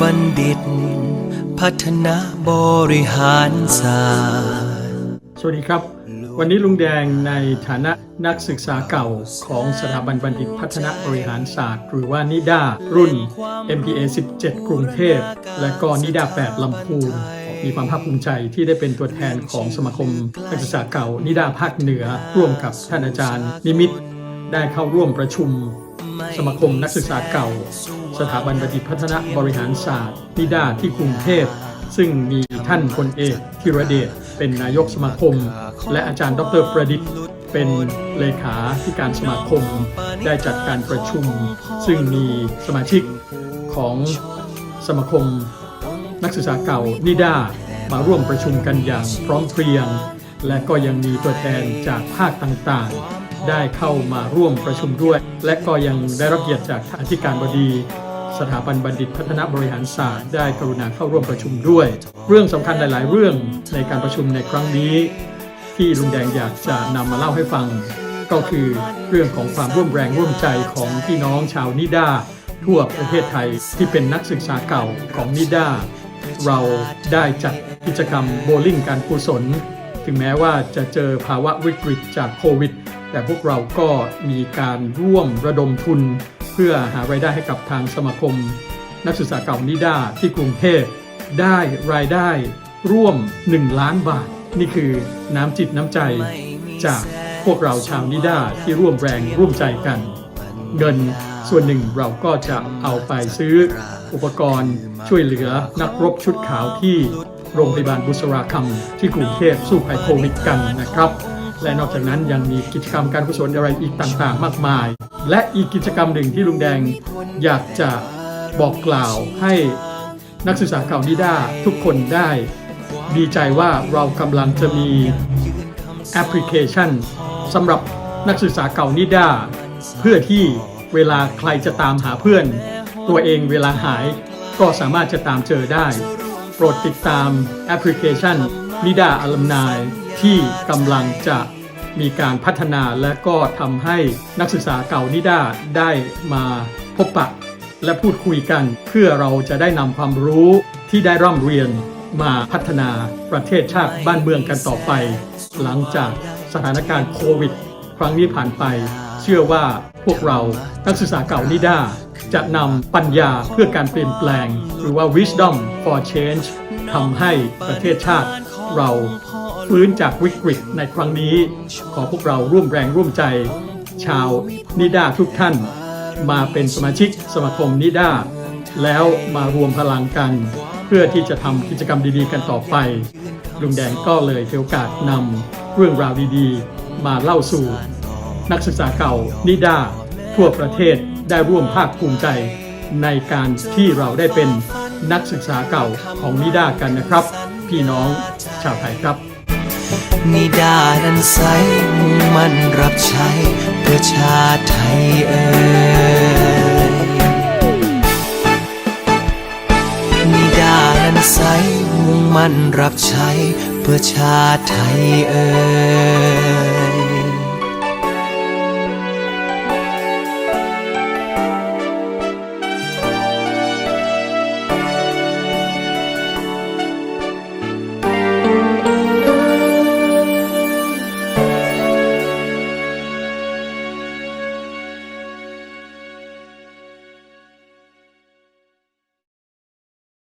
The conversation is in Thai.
บัณฑิต พัฒนาบริหารศาสตร์สวัสดีครับ วันนี้ลุงแดงในฐานะนักศึกษาเก่าของสถาบันบัณฑิตพัฒนาบริหารศาสตร์ หรือว่านิดารุ่น MPA 17 กรุงเทพ และก็นิดา 8 ลำพูนมีความภาคภูมิใจที่ได้เป็นตัวแทนของสมาคมนักศึกษาเก่า นิดาภาคเหนือ ร่วมกับท่านอาจารย์ นิมิตได้เข้าร่วมประชุม สมาคมนักศึกษาเก่า สถาบันบัณฑิตพัฒนบริหารศาสตร์นิด้าที่กรุงเทพซึ่งมีท่านพลเอกธีรเดชเป็นนายกสมาคม และอาจารย์ดรประดิษฐ์ เป็นเลขาธิการสมาคม ได้จัดการประชุม ซึ่งมีสมาชิกของสมาคม นักศึกษาเก่านิด้ามาร่วมประชุมกันอย่างพร้อมเพรียง และก็ยังมีตัวแทนจากภาคต่างๆ ได้เข้ามาร่วมประชุมด้วย และก็ยังได้รับเกียรติจากอธิการบดี สถาบันบัณฑิตพัฒนาบริหารศาสตร์ ได้กรุณาเข้าร่วมประชุมด้วย เรื่องสำคัญหลาย ๆ เรื่องในการประชุมในครั้งนี้ ที่ลุงแดงอยากจะนำมาเล่าให้ฟัง ก็คือเรื่องของความร่วมแรงร่วมใจของพี่น้องชาวนิด้าทั่วประเทศไทยที่เป็นนักศึกษาเก่าของนิด้าเราได้จัดกิจกรรมโบว์ลิ่งการกุศล ถึงแม้ว่าจะเจอภาวะวิกฤตจากโควิด แต่พวกเราก็มีการร่วมระดมทุน เพื่อหารายได้ให้กับทางสมาคม นักศึกษาเก่านิด้าที่กรุงเทพได้รายได้ร่วม 1 ล้านบาท นี่คือน้ำจิตน้ำใจจากพวกเราชาวนิด้าที่ร่วมแรงร่วมใจกัน เงินส่วนหนึ่งเราก็จะเอาไปซื้ออุปกรณ์ช่วยเหลือนักรบชุดขาวที่โรงพยาบาลบุษราคำที่กรุงเทพสู้ภัยโควิดกันนะครับ และนอกจากนั้นยังมีกิจกรรมการกุศลอะไรอีกต่างๆ มากมาย และอีกกิจกรรมหนึ่งที่ลุงแดงอยากจะบอกกล่าวให้นักศึกษาเก่านิด้าทุกคนได้ ดีใจว่าเรากำลังจะมีแอปพลิเคชันสำหรับนักศึกษาเก่านิด้าเพื่อที่เวลาใครจะตามหาเพื่อน ตัวเองเวลาหายก็สามารถจะตามเจอได้ โปรดติดตามแอปพลิเคชัน นิดาอลัมนายที่กำลังจะมีการพัฒนาและก็ทำให้นักศึกษาเก่านิดาได้มาพบปะ และพูดคุยกัน เพื่อเราจะได้นำความรู้ที่ได้ร่ำเรียนมาพัฒนาประเทศชาติบ้านเมืองกันต่อไป หลังจากสถานการณ์โควิด ครั้งนี้ผ่านไป เชื่อว่าพวกเรานักศึกษาเก่านิดาจะนำปัญญาเพื่อการเปลี่ยนแปลง หรือว่า wisdom for change ทำให้ประเทศชาติ เราฟื้นจากวิกฤตในครั้งนี้ ขอพวกเราร่วมแรงร่วมใจ ชาวนิด้าทุกท่าน มาเป็นสมาชิกสมาคมนิด้าแล้วมารวมพลังกัน เพื่อที่จะทำกิจกรรมดีๆ กันต่อไปลุงแดงก็เลยถือโอกาสนำเรื่องราวดีๆ มาเล่าสู่ นักศึกษาเก่านิด้าทั่วประเทศได้ร่วมภาคภูมิใจในการที่เราได้เป็นนักศึกษาเก่าของนิด้ากันนะครับ พี่น้องชาวไทยครับนิดานันใสมุ่งมั่นรับใช้เพื่อชาติไทยเอ่ยนิดานันใสมุ่งมั่นรับใช้เพื่อชาติไทยเอ่ย